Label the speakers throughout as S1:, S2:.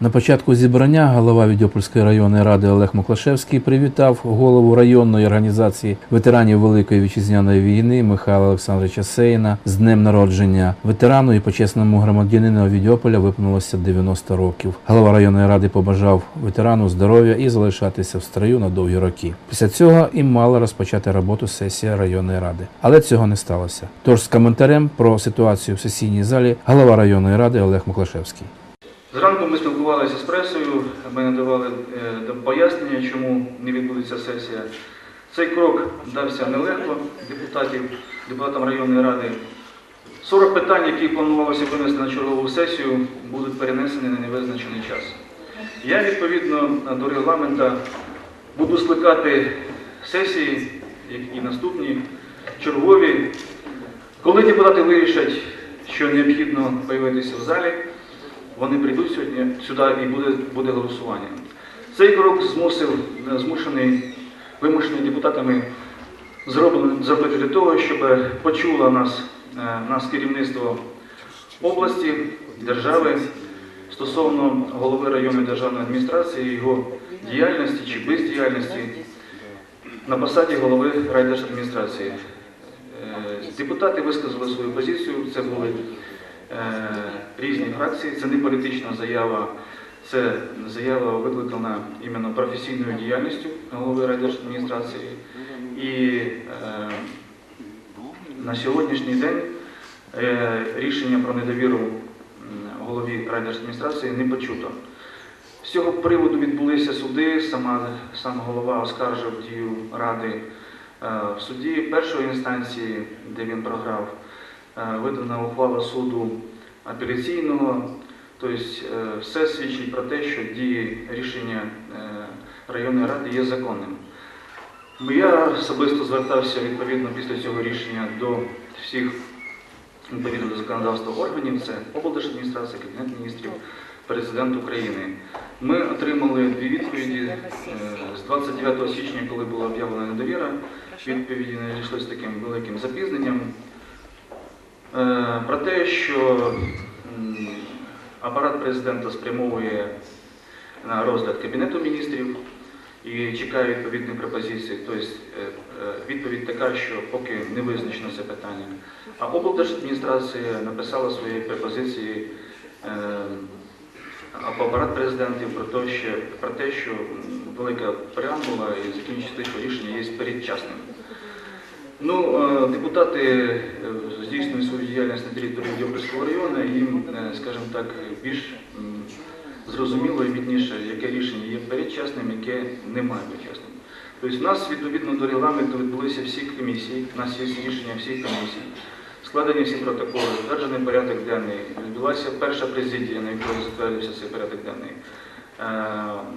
S1: На початку зібрання голова Відьопольської районної ради Олег Моклашевський привітав голову районної організації ветеранів Великої вітчизняної війни Михайла Олександровича Сейна з днем народження. Ветерану і почесному громадянину Відьополя виповнилося 90 років. Голова районної ради побажав ветерану здоров'я і залишатися в строю на довгі роки. Після цього і мала розпочати роботу сесія районної ради, але цього не сталося. Тож з коментарем про ситуацію в сесійній залі голова районної ради Олег Моклашевський.
S2: Зранку ми спілкувалися з пресою, ми надавали е, пояснення, чому не відбудеться сесія. Цей крок дався нелегко депутатів, депутатам районної ради. 40 питань, які планувалося винести на чергову сесію, будуть перенесені на невизначений час. Я відповідно до регламента буду скликати сесії, як і наступні, чергові. Коли депутати вирішать, що необхідно появитися в залі, вони прийдуть сьогодні сюди і буде, буде голосування. Цей крок змусив, змушений, вимушений депутатами зробити для того, щоб почуло нас, е, нас керівництво області, держави стосовно голови районної державної адміністрації, його діяльності чи бездіяльності на посаді голови райдержадміністрації. Е, Депутати висказали свою позицію, це були е, різні фракції, це не політична заява, це заява викликана іменно професійною діяльністю голови райдержадміністрації. І е, на сьогоднішній день е, рішення про недовіру голові райдержадміністрації не почуто. З цього приводу відбулися суди, сама, сам голова оскаржив дію ради е, в суді першої інстанції, де він програв, е, видана ухвала суду апеляційного. Тобто е, все свідчить про те, що дії рішення е, районної ради є законним. Я особисто звертався відповідно після цього рішення до всіх відповідно до законодавства органів, це облдержадміністрація, Кабінет міністрів, президент України. Ми отримали дві відповіді е, з 29 січня, коли була об'явлена недовіра. Відповіді не йшли з таким великим запізненням. Е, Про те, що апарат президента спрямовує на розгляд Кабінету міністрів і чекає відповідних пропозицій. Тобто е, е, відповідь така, що поки не визначено це питання. А облдержадміністрація написала свої пропозиції або апарат президентів про те, що, про те, що велика преамбула і закінчити, рішення є передчасним. Ну, е, депутати е, здійснюють свою діяльність на території Дніпровського району, і е, скажімо так, більш зрозуміло і відніше, яке рішення є передчасним, яке не має передчасним. Тобто, в нас відповідно до регламенту відбулися всі комісії, у нас є рішення всіх комісій, складені всі протоколи, затверджений порядок денний, відбулася перша президія, на якій затвердився цей порядок денний. Е,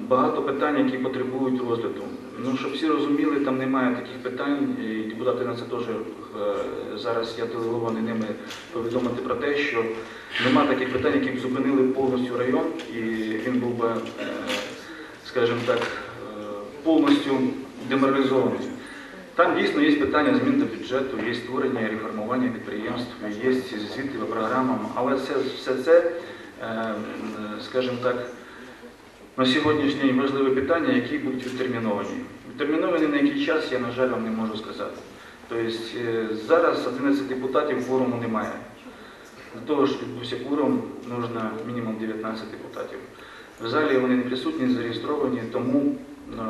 S2: Багато питань, які потребують розгляду. Ну, щоб всі розуміли, там немає таких питань, і депутати на це теж е, зараз я делегований ними повідомити про те, що немає таких питань, які б зупинили повністю район, і він був би, е, скажімо так, повністю деморалізований. Там дійсно є питання змін до бюджету, є створення реформування підприємств, є звіти по програмам, але це, все це, скажімо так, на сьогоднішній день важливі питання, які будуть відтерміновані. Відтерміновані на який час, я, на жаль, вам не можу сказати. Тобто е, зараз 11 депутатів форуму немає. Для того, щоб відбувся кворум, потрібно мінімум 19 депутатів. В залі вони не присутні, зареєстровані, тому е,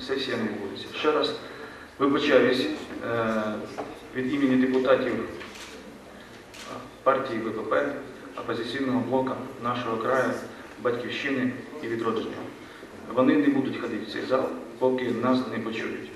S2: сесія не відбудеться. Ще раз вибачаюсь е, від імені депутатів партії ВПП, опозиційного блоку нашого краю, батьківщини і відродження. Вони не будуть ходити в цей зал, поки нас не почують.